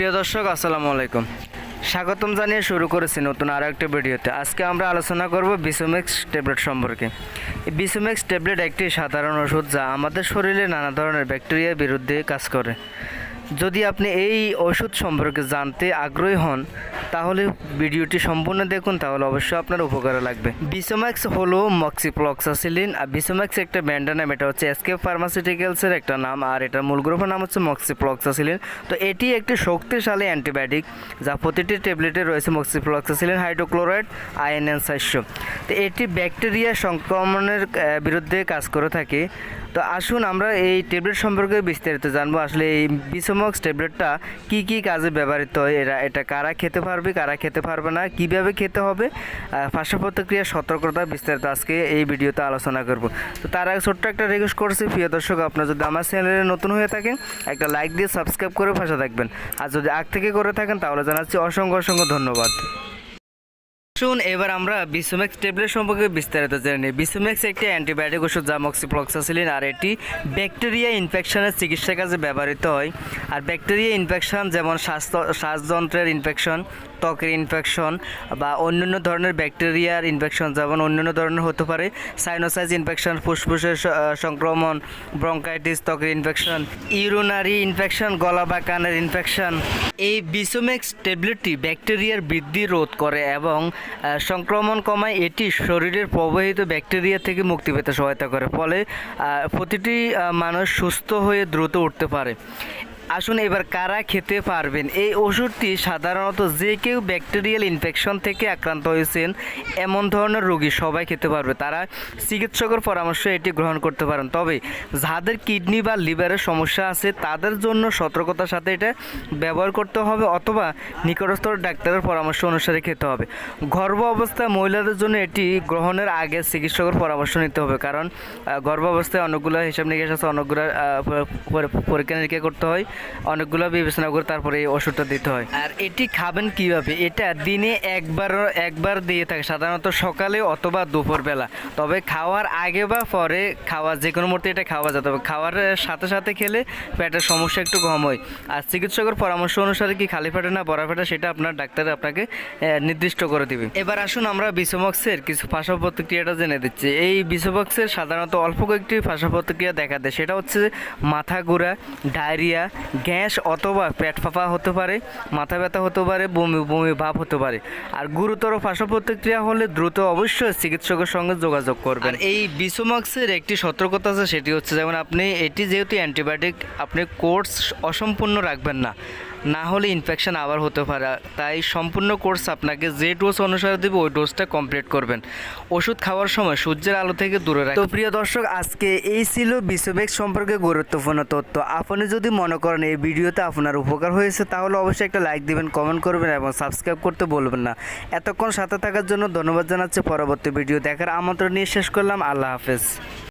প্রিয় দর্শক, আসসালামু আলাইকুম। স্বাগতম জানিয়ে শুরু করেছি নতুন আরও একটা ভিডিওতে। আজকে আমরা আলোচনা করব বিসোমেক্স ট্যাবলেট সম্পর্কে। বিসোমেক্স ট্যাবলেট একটি সাধারণ ওষুধ যা আমাদের শরীরে নানা ধরনের ব্যাকটেরিয়ার বিরুদ্ধে কাজ করে। যদি আপনি এই ওষুধ সম্পর্কে জানতে আগ্রহী হন, তাহলে ভিডিওটি সম্পূর্ণ দেখুন, তাহলে অবশ্যই আপনার উপকারে লাগবে। বিসোম্যাক্স হলো মক্সিপ্লক্সাসিলিন আর বিসোম্যাক্স একটা ব্র্যান্ডের নাম, এটা হচ্ছে এসকে ফার্মাসিউটিক্যালসের একটা নাম, আর এটার মূল গ্রুপের নাম হচ্ছে মক্সিপ্লক্সাসিলিন তো এটি একটি শক্তিশালী অ্যান্টিবায়োটিক, যা প্রতিটি ট্যাবলেটে রয়েছে মক্সিপ্লক্সাসিলিন হাইড্রোক্লোরাইড আইএনএন সাতশো তো এটি ব্যাকটেরিয়া সংক্রমণের বিরুদ্ধে কাজ করে থাকে। তো আসুন আমরা এই ট্যাবলেট সম্পর্কে বিস্তারিত জানব। আসলে এই বিসমক্স ট্যাবলেটটা কি কি কাজে ব্যবহৃত? হয় এরা, এটা কারা খেতে পারবে, কারা খেতে পারবে না, কীভাবে খেতে হবে? পার্শ্ব প্রতিক্রিয়া সতর্কতা বিস্তারিত আজকে এই ভিডিওতে আলোচনা করব। তো তার আগে ছোট্ট একটা রিকোয়েস্ট করছি, প্রিয় দর্শক, আপনার যদি আমার চ্যানেলে নতুন হয়ে থাকেন, একটা লাইক দিয়ে সাবস্ক্রাইব করে পাশে থাকবেন। আর যদি আগ থেকে করে থাকেন, তাহলে জানাচ্ছি অসংখ্য অসংখ্য ধন্যবাদ। শুন এবার আমরা বিসোমেক্স ট্যাবলেট সম্পর্কে বিস্তারিত জেনে নিই। বিসোমেক্স একটি অ্যান্টিবায়োটিক ওষুধ যা মক্সিপ্লক্সাসিলিন আর এটি ব্যাকটেরিয়া ইনফেকশনের চিকিৎসার কাজে ব্যবহৃত হয়। আর ব্যাকটেরিয়া ইনফেকশন যেমন স্বাস্থ্য শ্বাসযন্ত্রের ইনফেকশন ত্বকের ইনফেকশন বা অন্যান্য ধরনের ব্যাকটেরিয়ার ইনফেকশন যেমন অন্যান্য ধরনের হতে পারে সাইনোসাইজ ইনফেকশন ফুসফুসের সংক্রমণ ব্রঙ্কাইটিস ত্বকের ইনফেকশন ইউরোনারি ইনফেকশন গলা বা কানের ইনফেকশন এই বিসোমেক্স ট্যাবলেটটি ব্যাকটেরিয়ার বৃদ্ধি রোধ করে এবং সংক্রমণ কমায় এটি শরীরের প্রবাহিত ব্যাকটেরিয়া থেকে মুক্তি পেতে সহায়তা করে। ফলে প্রতিটি মানুষ সুস্থ হয়ে দ্রুত উঠতে পারে। আসুন এবার কারা খেতে পারবেন? এই ওষুধটি সাধারণত যে কেউ ব্যাকটেরিয়াল ইনফেকশন থেকে আক্রান্ত হয়েছেন, এমন ধরনের রোগী সবাই খেতে পারবে। তারা চিকিৎসকের পরামর্শ এটি গ্রহণ করতে পারেন। তবে যাদের কিডনি বা লিভারের সমস্যা আছে, তাদের জন্য সতর্কতার সাথে এটা ব্যবহার করতে হবে অথবা নিকটস্থ ডাক্তারের পরামর্শ অনুসারে খেতে হবে। গর্ভ অবস্থায় মহিলাদের জন্য এটি গ্রহণের আগে চিকিৎসকের পরামর্শ নিতে হবে। কারণ গর্ভ অবস্থায় অনেকগুলো হিসাব নিকাশ আছে অনেকগুলো পরীক্ষা নিরীক্ষা করতে হয়। অনেকগুলো বিবেচনা করে তারপরে এই ওষুধটা দিতে হয়। আর এটি খাবেন কীভাবে? এটা দিনে একবার একবার দিয়ে থাকে। সাধারণত সকালে অথবা দুপুরবেলা। তবে খাওয়ার আগে বা পরে খাওয়া, যে কোনো মুহূর্তে এটা খাওয়া যেতে হবে খাওয়ার সাথে সাথে খেলে পেটের সমস্যা একটু কম হয়। আর চিকিৎসকের পরামর্শ অনুসারে কি খালি পেটে না বড়া পেটে, সেটা আপনার ডাক্তার আপনাকে নির্দিষ্ট করে দিবে। এবার আসুন আমরা বিসমক্সের কিছু পার্শ্ব প্রতিক্রিয়াটা জেনে দিচ্ছি। এই বিসমক্সের সাধারণত অল্প কয়েকটি পার্শ্ব প্রতিক্রিয়া দেখা দেয়। সেটা হচ্ছে মাথা ঘোরা, ডায়রিয়া গ্যাস অথবা পেট ফাঁপা হতে পারে মাথা ব্যথা হতে পারে বমি বমি ভাব হতে পারে। আর গুরুতর পার্শ্ব প্রতিক্রিয়া হলে দ্রুত অবশ্যই চিকিৎসকের সঙ্গে যোগাযোগ করবেন। এই বিসমক্সের একটি সতর্কতা আছে সেটি হচ্ছে যেমন আপনি এটি যেহেতু অ্যান্টিবায়োটিক আপনি কোর্স অসম্পূর্ণ রাখবেন না। না হলে ইনফেকশন আবার হতে পারে। তাই সম্পূর্ণ কোর্স আপনাকে যে ডোজ অনুসারে দেবে ওই ডোজটা কমপ্লিট করবেন। ওষুধ খাওয়ার সময় সূর্যের আলো থেকে দূরে রাখবেন তো প্রিয় দর্শক আজকে এই ছিল বিশ্ববেগ সম্পর্কে গুরুত্বপূর্ণ তথ্য। আপনি যদি মনে করেন এই ভিডিওতে আপনার উপকার হয়েছে, তাহলে অবশ্যই একটা লাইক দিবেন কমেন্ট করবেন এবং সাবস্ক্রাইব করতে বলবেন না। এতক্ষণ সাথে থাকার জন্য ধন্যবাদ জানাচ্ছি। পরবর্তী ভিডিও দেখার আমন্ত্রণ নিয়ে শেষ করলাম। আল্লাহ হাফেজ।